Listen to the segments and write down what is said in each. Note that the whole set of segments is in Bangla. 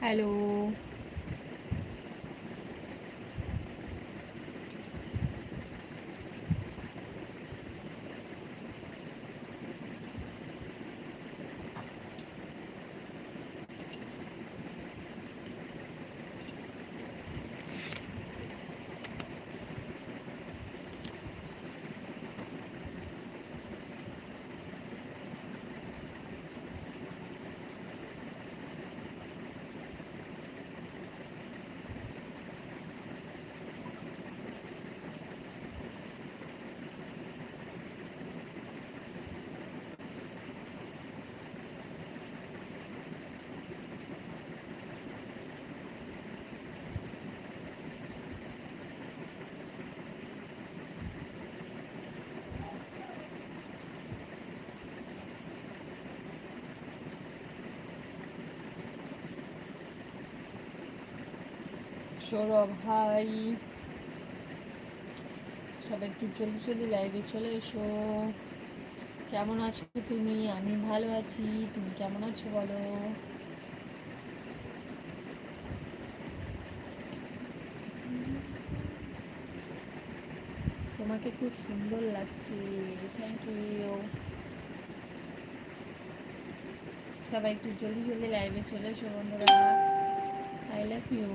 Hello Sourav, high. সবাই একটু জলদি জলদি লাইভে চলে এসো। কেমন আছো তুমি? আমি ভালো আছি। তুমি কেমন আছো বলো? তোমাকে খুব সুন্দর লাগছে। থ্যাংক ইউ সবাই একটু জলদি জলদি লাইভে চলে এসো বন্ধুরা। I love you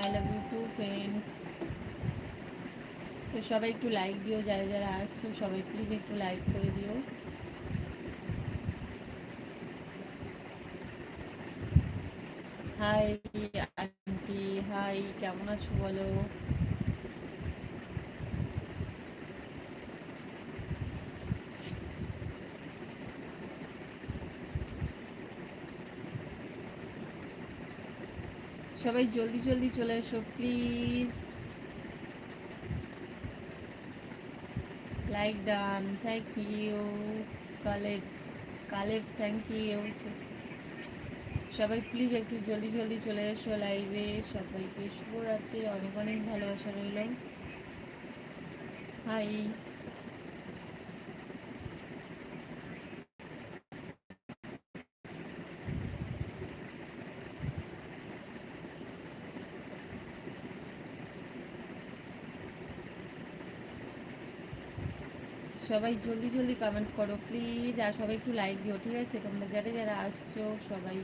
I love you too friends তো সবাই একটু লাইক দিও, যারা যারা আসছো, সবাই প্লিজ একটু লাইক করে দিও। হাই আন্টি হাই কেমন আছো বলো? সবাই জলদি জলদি চলে এসো please like done thank you Caleb Caleb thank you সবাই প্লিজ একটু জলদি জলদি চলে এসো লাইভে সবাইকে শুভরাত্রি, অনেক অনেক ভালোবাসা রইল। হাই সবাই জলদি জলদি কমেন্ট করো প্লিজ আর সবাই একটু লাইক দিও, ঠিক আছে? তোমরা যারা যারা আসছো, সবাই।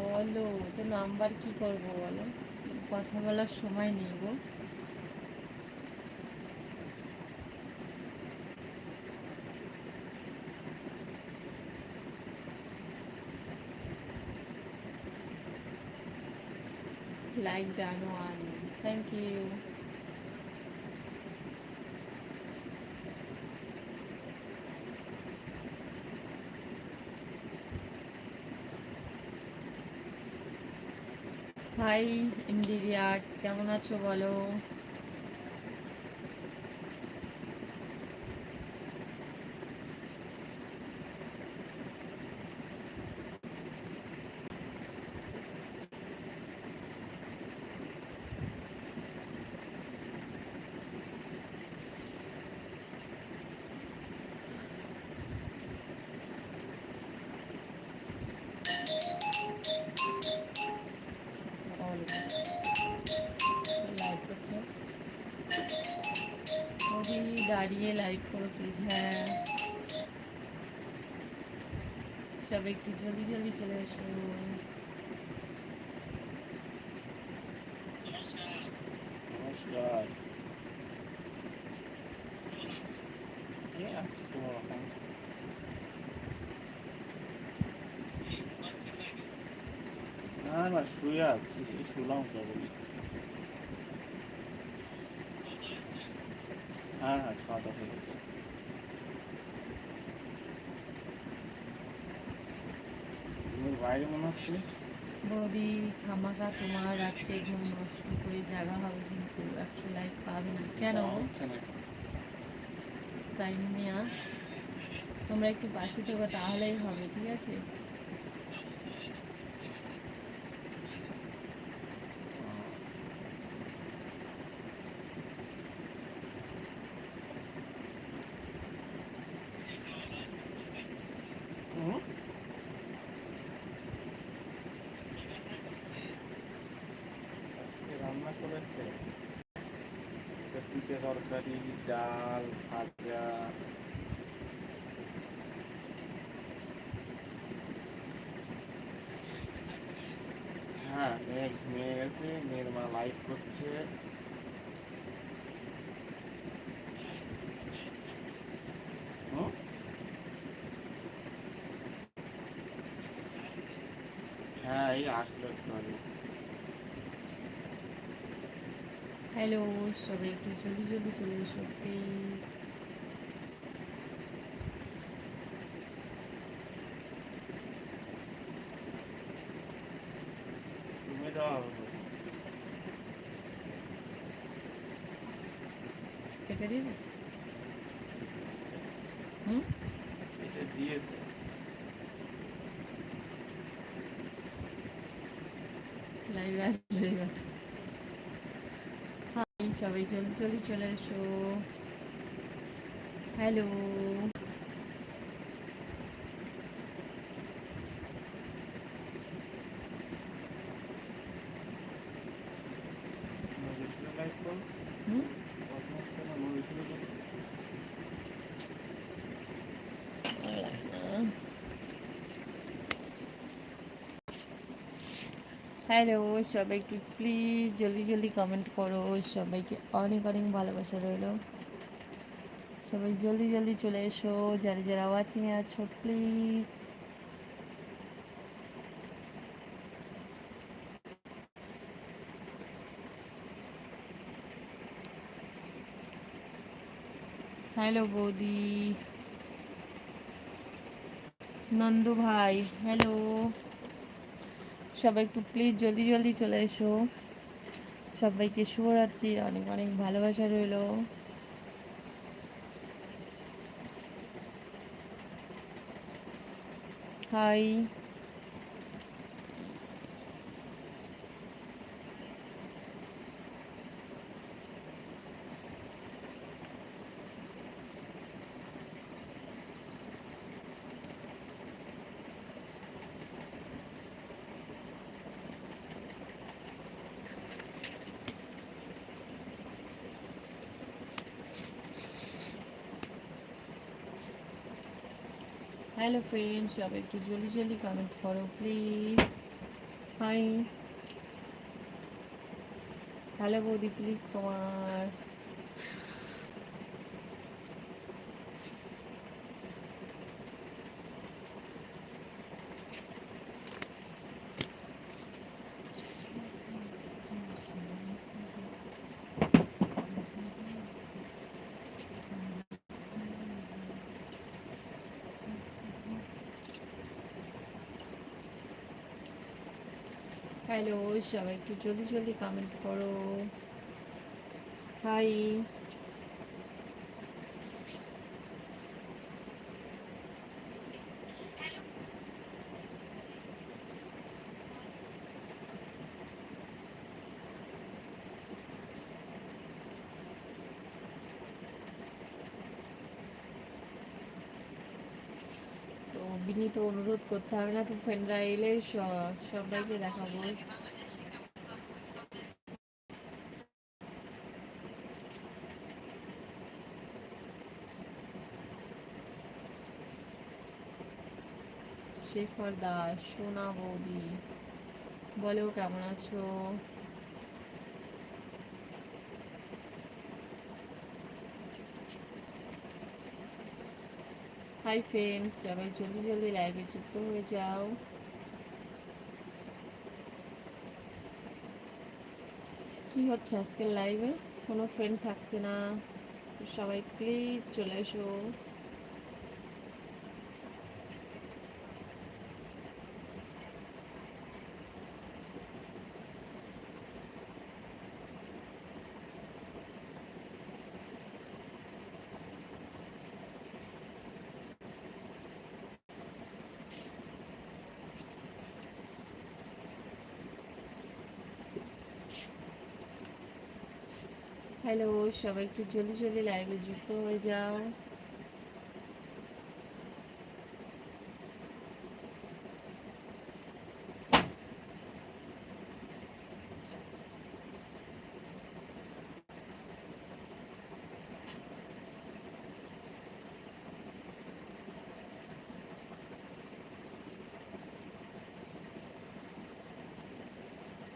বলো, তো নাম্বার কি করব বলো? কথা বলার সময় নেই গো। Like that one. Thank you. Hi ইন্ডিরিয়াট কেমন আছো বলো দাঁড়িয়ে লাইভ করো প্লিজ হ্যাঁ। সব একটু জলদি জলদি চলে এসো নমস্কার। না না, শুয়ে আছি, শুলাম কেবলই। হ্যাঁ হ্যাঁ খাওয়া দাওয়া হয়ে গেছে। বাইরে মনে হচ্ছে? বৌদি খামাকা তোমার রাত্রে ঘুম নষ্ট করে জাগা হবে কিন্তু একশো লাইক পাবে না। কেন? হচ্ছে তোমরা একটু পাশে থেকো তাহলেই হবে ঠিক আছে? হ্যাঁ মেয়ে ঘুমিয়ে গেছে, মেয়ের মা লাইভ করছে? হ্যাঁ এই আসলো হ্যালো সবাই একটু জলদি জলদি চলে এসো প্লিজ তুমি দেওয়া হবে কেটে দিয়েছে? হুম? কেটে দিয়েছে। লাইভ আসবে এবার। হাই সবাই জলদি জলদি চলে এসো। হ্যালো মধুসূদন লাইভ করো হুম পছন্দ হচ্ছে না মধুসূদন হ্যালো সবাই একটু প্লিজ জলদি জলদি কমেন্ট করো। সবাইকে অনেক অনেক ভালোবাসা রইল। সবাই জলদি জলদি চলে এসো। যারা যারা ওয়াচিংয়ে আছো প্লিজ হ্যালো বৌদি। নন্দু ভাই হ্যালো সবাই একটু প্লিজ জলদি জলদি চলে এসো। সবাইকে শুভরাত্রির অনেক অনেক ভালোবাসা রইল। হাই হ্যালো ফ্রেন্ড সবাই একটু জলদি জলদি কমেন্ট করো প্লিজ হাই হ্যালো বৌদি প্লিজ তোমার হ্যালো সবাই একটু জলদি জলদি কমেন্ট করো। হাই তো বিনীত অনুরোধ করতে হবে না, তো ফ্রেন্ডরা এলে সবাইকে দেখাবো। শেখর দাস সোনা বৌদি, বলো কেমন আছো? হাই ফ্রেন্ডস সবাই জলদি জলদি লাইভে যুক্ত হয়ে যাও। কি হচ্ছে আজকের লাইভে কোনো ফ্রেন্ড থাকছে না। সবাই প্লিজ চলে এসো। হ্যালো সবাই একটু জলদি জলদি লাইভে যুক্ত হয়ে যাও।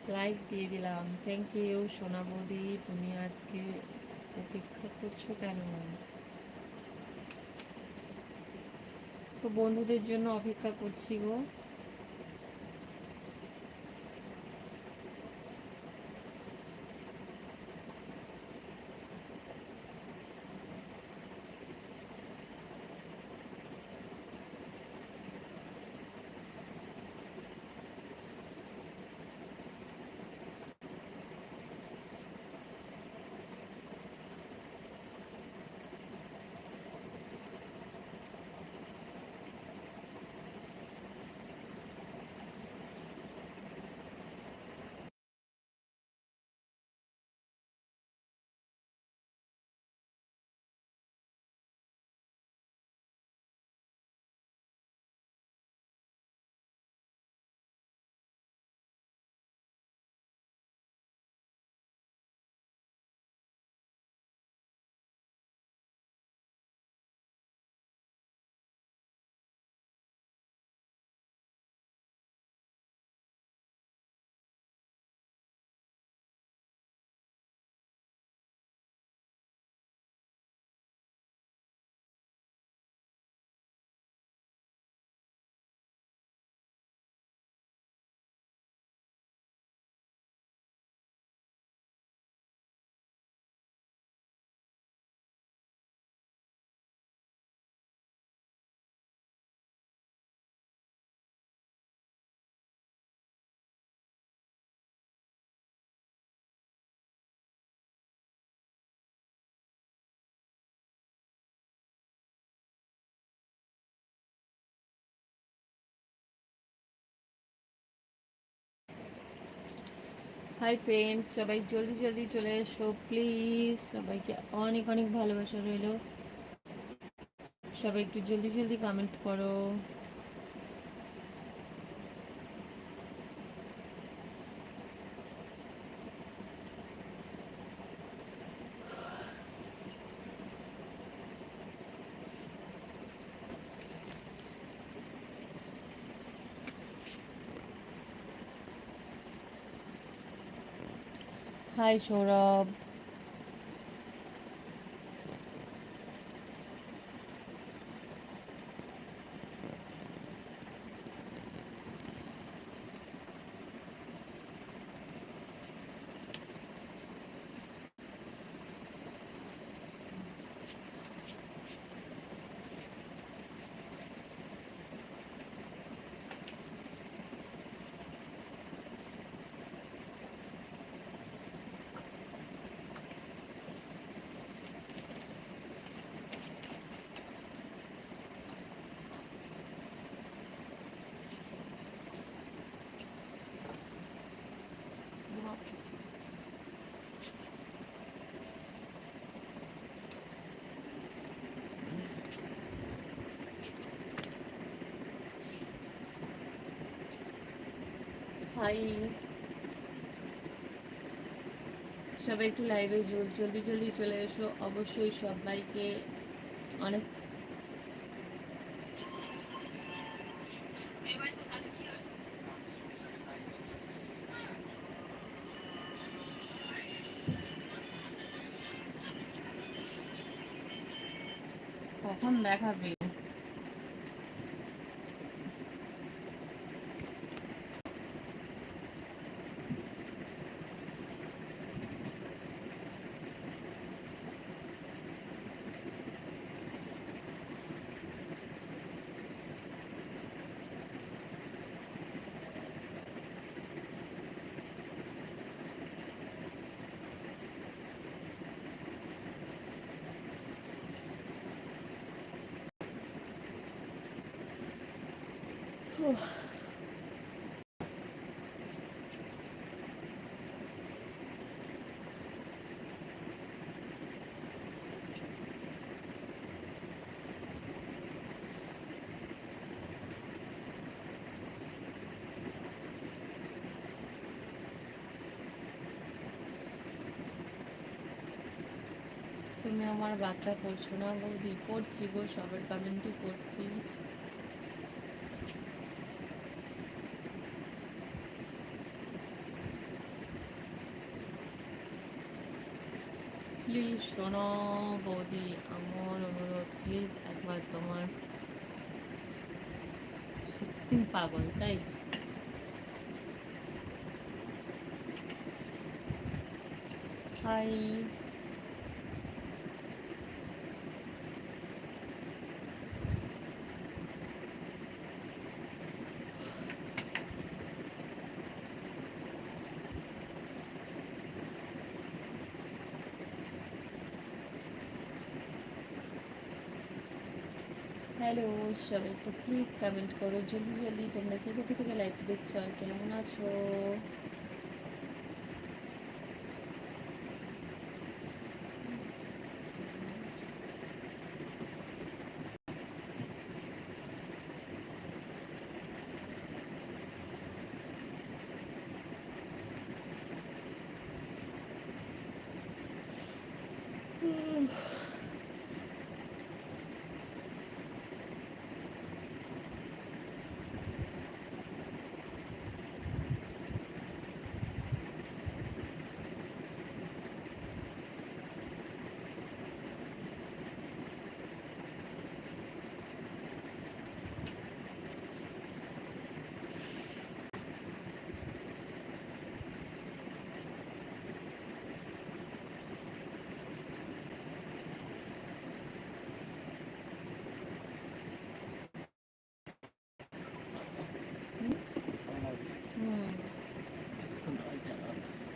লাইক দিয়ে দিলাম। থ্যাংক ইউ সোনা বৌদি। তুমি আজকে অপেক্ষা করছ কেন? তো বন্ধুদের জন্য অপেক্ষা করছি গো। হাই ফ্রেন্ডস সবাই জলদি জলদি চলে এসো। প্লিজ সবাইকে অনেক অনেক ভালোবাসা রইল। সবাই একটু জলদি জলদি কমেন্ট করো। হাই সৌরভ। হাই সবাই একটু লাইভে জলদি জলদি চলে এসো। অবশ্যই সবাইকে অনেক কখন দেখাবে? তুমি আমার বার্তা পড়ছো না বৌদি পড়ছি গো সবার কমেন্টই পড়ছি প্লিজ শোনো বৌদি আমার অনুরোধ প্লিজ একবার তোমার সত্যি পাগল তাই? হাই হ্যালো সবাই, একটু প্লিজ কমেন্ট করো, জলদি জলদি, তোমরা কি কোথা থেকে লাইভ দেখছ আর কেমন আছো? হুম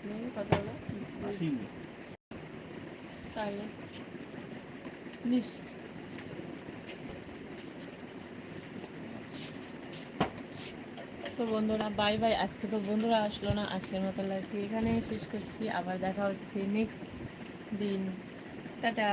নে, কথা বলো তাহলে তো বন্ধুরা বাই বাই আজকে তো বন্ধুরা আসলো না, আজকের মতো লাগছে এখানে শেষ করছি। আবার দেখা হচ্ছে নেক্সট দিন। টাটা।